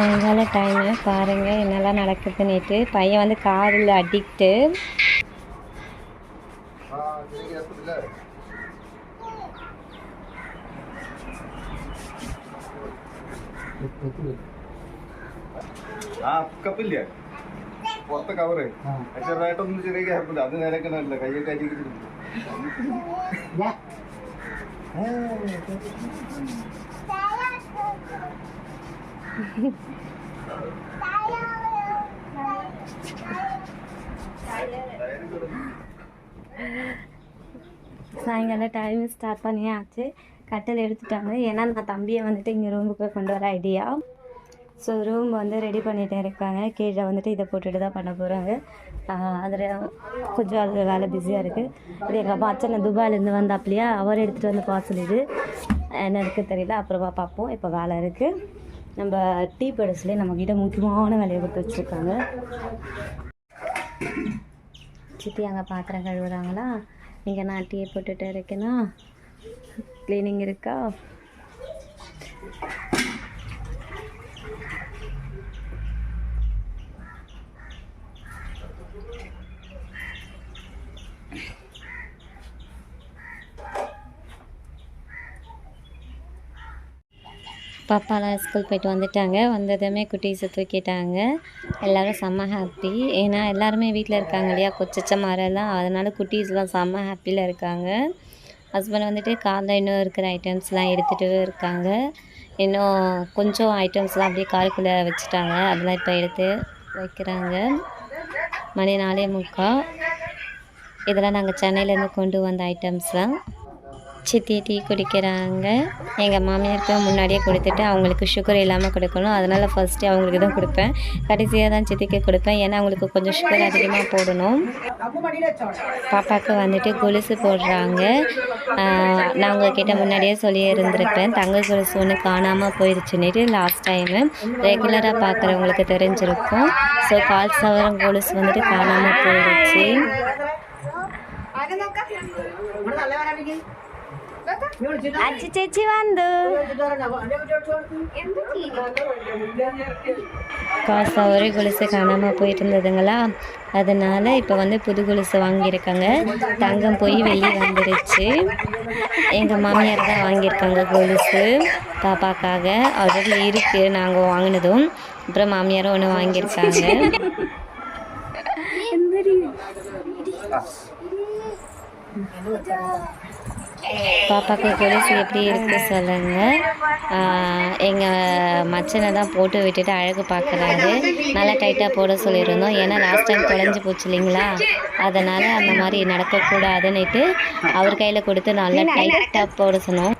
சாயங்கால டைமு பாருங்கள் என்னெல்லாம் நடக்குதுன்னுட்டு பையன் வந்து காரில் அடிக்ட்டு ആ കപ്പില്ലേ പുറത്തെ കവറ് ചെറുതായിട്ടൊന്നും ചെറിയ ഗ്യാപ്പില്ല അത് നേരെക്കണല്ല കൈയൊക്കെ അരികിട്ട് சாயங்காலம் டைம் ஸ்டார்ட் பண்ணியாச்சு. கட்டில் எடுத்துட்டாங்க. ஏன்னா நான் தம்பியை வந்துட்டு இங்கே ரூமுக்கு கொண்டு வர ஐடியா ஸோ ரூம் வந்து ரெடி பண்ணிகிட்டே இருக்காங்க. கீழே வந்துட்டு இதை போட்டுட்டு தான் பண்ண போகிறாங்க அதில் கொஞ்சம் அதில் வேலை பிஸியாக இருக்குது இது எங்கள் அப்பா அச்சனை துபாயிலேருந்து வந்தாப்லையா அவர் எடுத்துகிட்டு வந்து பார்சல் இது என்ன இருக்குது தெரியல. அப்புறமா பார்ப்போம். இப்போ வேலை இருக்குது நம்ம டீ படஸ்லேயே நம்மக்கிட்ட முக்கியமான வேலையை கொடுத்து வச்சுருக்காங்க. சித்தி அங்கே பாத்திரம் கழுவுறாங்களா? இங்கே நான் டீ போட்டுகிட்டே இருக்கேனா? க்ளீனிங் இருக்கா? பாப்பாலாம் ஸ்கூல் போயிட்டு வந்துட்டாங்க. வந்ததுமே குட்டீஸை தூக்கிட்டாங்க. எல்லோரும் செம்ம ஹாப்பி ஏன்னா எல்லாருமே வீட்டில் இருக்காங்க இல்லையா? கொச்சச்ச மரம்லாம் அதனால் குட்டீஸ்லாம் செம்ம ஹாப்பியில் இருக்காங்க. ஹஸ்பண்ட் வந்துட்டு காரில் இன்னும் இருக்கிற ஐட்டம்ஸ்லாம் எடுத்துகிட்டு இருக்காங்க. இன்னும் கொஞ்சம் ஐட்டம்ஸ்லாம் அப்படியே காருக்குள்ளே வச்சுட்டாங்க. அதெல்லாம் இப்போ எடுத்து வைக்கிறாங்க. மணி நாலே முக்கால் இதெல்லாம் நாங்கள் சென்னையிலேருந்து கொண்டு வந்த ஐட்டம்ஸ்லாம் சித்தி டீ குடிக்கிறாங்க. எங்கள் மாமியாருக்கு முன்னாடியே கொடுத்துட்டு அவங்களுக்கு சுகர் இல்லாமல் கொடுக்கணும். அதனால் ஃபஸ்ட்டு அவங்களுக்கு தான் கொடுப்பேன். கடைசியாக தான் சித்திக்கு கொடுப்பேன். ஏன்னா அவங்களுக்கு கொஞ்சம் சுகர் அதிகமாக போடணும். பாப்பாவுக்கு வந்துட்டு கொலுசு போடுறாங்க. நான் உங்ககிட்ட முன்னாடியே சொல்லி இருந்திருப்பேன் தங்க கொலுசு ஒன்று காணாமல் போயிடுச்சுன்னுட்டு லாஸ்ட் டைமு ரெகுலராக பார்க்குறவங்களுக்கு தெரிஞ்சிருக்கும். ஸோ கால் சவரம் கொலுசு வந்துட்டு காணாமல் போயிடுச்சு అచ్చి చచ్చి వందు ஒரே கொலுசு காணாமல் போயிருந்ததுங்களா அதனால் இப்போ வந்து புது கொலுசு வாங்கியிருக்காங்க தங்கம் போய் வெளியே வந்துருச்சு எங்கள் மாமியார் தான் வாங்கியிருக்காங்க கொலுசு பாப்பாக்காக ஆல்ரெடி இருக்குது நாங்கள் வாங்கினதும் அப்புறம் மாமியாரும் ஒன்று வாங்கியிருக்காங்க Yeah. பாப்பாக்கு கொலுசு எப்படி இருக்கு சொல்லுங்க. எங்கள் மச்சனை தான் போட்டு விட்டுட்டு அழகு பார்க்குறாரு நல்லா டைட்டாக போட சொல்லியிருந்தோம். ஏன்னா லாஸ்ட் டைம் தொலைஞ்சு போச்சு இல்லைங்களா? அதனால் அந்த மாதிரி நடக்கக்கூடாதுன்னுட்டு அவர் கையில் கொடுத்து நல்லா டைட்டாக போட சொன்னோம்.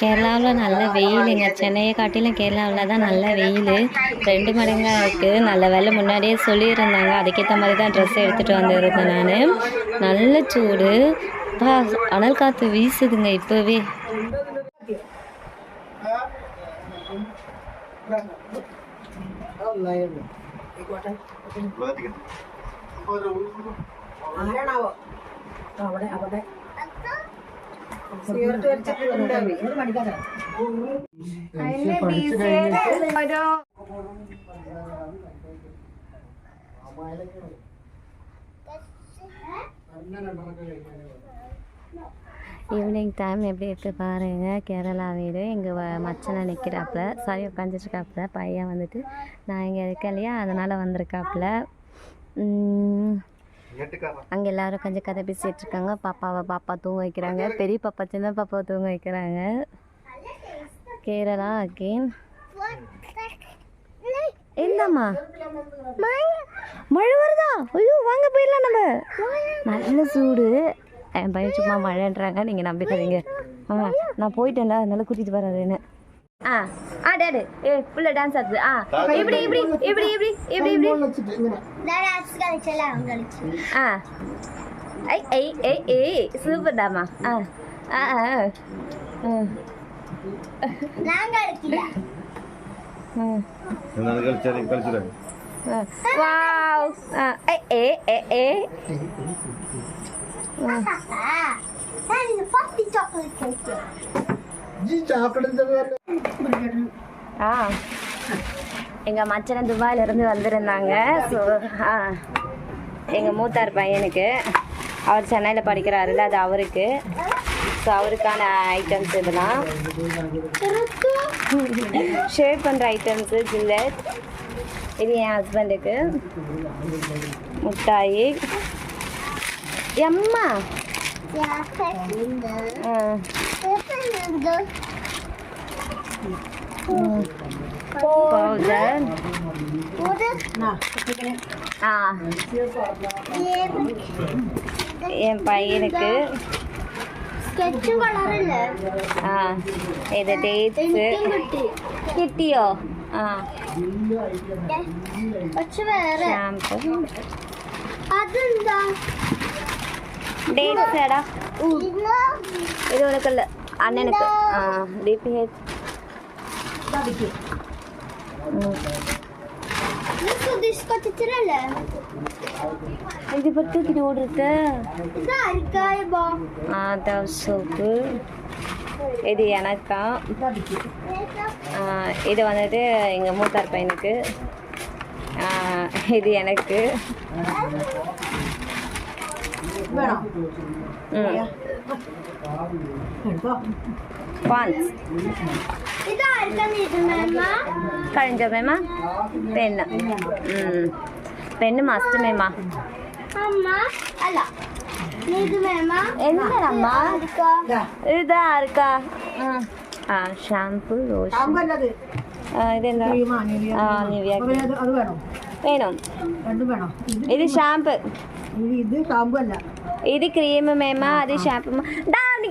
கேரளாவில் நல்ல வெயிலுங்க. சென்னையை காட்டிலும் கேரளாவில் தான் நல்ல வெயில். ரெண்டு மடங்காக இருக்குது நல்ல வேலை முன்னாடியே சொல்லியிருந்தாங்க. அதுக்கேற்ற மாதிரி தான் ட்ரெஸ் எடுத்துகிட்டு வந்துருந்தேன் நான். நல்ல சூடு. பா அனல் காற்று வீசுதுங்க இப்போவே. ஈவினிங் டைம் எப்படி இருக்கு பாருங்க. கேரளா வீடு. எங்கள் மச்சனை நிற்கிறாப்புல சாரி உட்காந்துட்ருக்காப்புல பையன் வந்துட்டு நான் இங்கே இருக்கேன் இல்லையா? அதனால் வந்திருக்காப்புல. அங்கே எல்லாரும் கொஞ்சம் கதை பேசிட்டு இருக்காங்க. பாப்பாவை பாப்பா தூங்க வைக்கிறாங்க. பெரிய பாப்பா சின்ன பாப்பாவை தூங்க வைக்கிறாங்க. கேரளா அகெயின் என்னம்மா? மழை வருதா? ஐயோ வாங்க போயிடலாம் நம்ம. நல்ல சூடு. என் பையன் சும்மா மழைன்றாங்க. நீங்கள் நம்பிக்காதீங்க. ஆ நான் போயிட்டேன்ல அதனால கூட்டிகிட்டு வர்றேன்னு ஆ ஆ டேடு ஏ புள்ள டான்ஸ் ஆடுது. ஆ இப்படி இப்படி இப்படி இப்படி இப்படி இப்படி. டான்ஸ் கழிச்சல கழிச்சு ஆ. ஐ ஐ ஐ ஐ சூப்பர் டாமா ஆ ஆ ஆ நான் கழிக்கல. நான் கழிச்சல ஆ. எங்கள் மச்சனை துபாயிலிருந்து வந்திருந்தாங்க. ஸோ ஆ. எங்கள் மூத்தார் பையனுக்கு. அவர் சென்னையில் படிக்கிறாருல்ல அது அவருக்கு. ஸோ அவருக்கான ஐட்டம்ஸ் இதெல்லாம். ஷேவ் பண்ணுற ஐட்டம்ஸு ஜில்லட். இது என் ஹஸ்பண்டுக்கு முட்டாயி. எம்மா? ஆ. பவுடர் ஆ என் பையனுக்கு സ്കെച്ച് കളറല്ലേ ആ ഇത് ഡേറ്റ്സ് കിട്ടി കിട്ടിയോ ആ പക്ഷെ വേറെ ഷാമ്പു അതെന്താ ഡേറ്റ്സ് എടാ ഇത് ഇത് ഉനക്കുള്ള അണ്ണനുക്ക് ആ D P barbecue. Look at this cotterelle. இது பட்டு தூக்கிட்டு ஓடுறது இதா இருக்கா இப்போ ஆ தட் சோப்பு இது எனக்கா இது வந்துட்டு எங்கள் மூத்தார் பையனுக்கு இது எனக்கு കഴിഞ്ഞോ മേമ? പെണ്ണ്. പെണ്ണ് മസ്റ്റ് മേമ. എന്താണമ്മ? ആ ലോഷൻ ഇതെന്താ? ആ വേണോ? ഇത് ഷാംപൂ ఇది క్రీమ్ మేమా అది షాంపూ దాని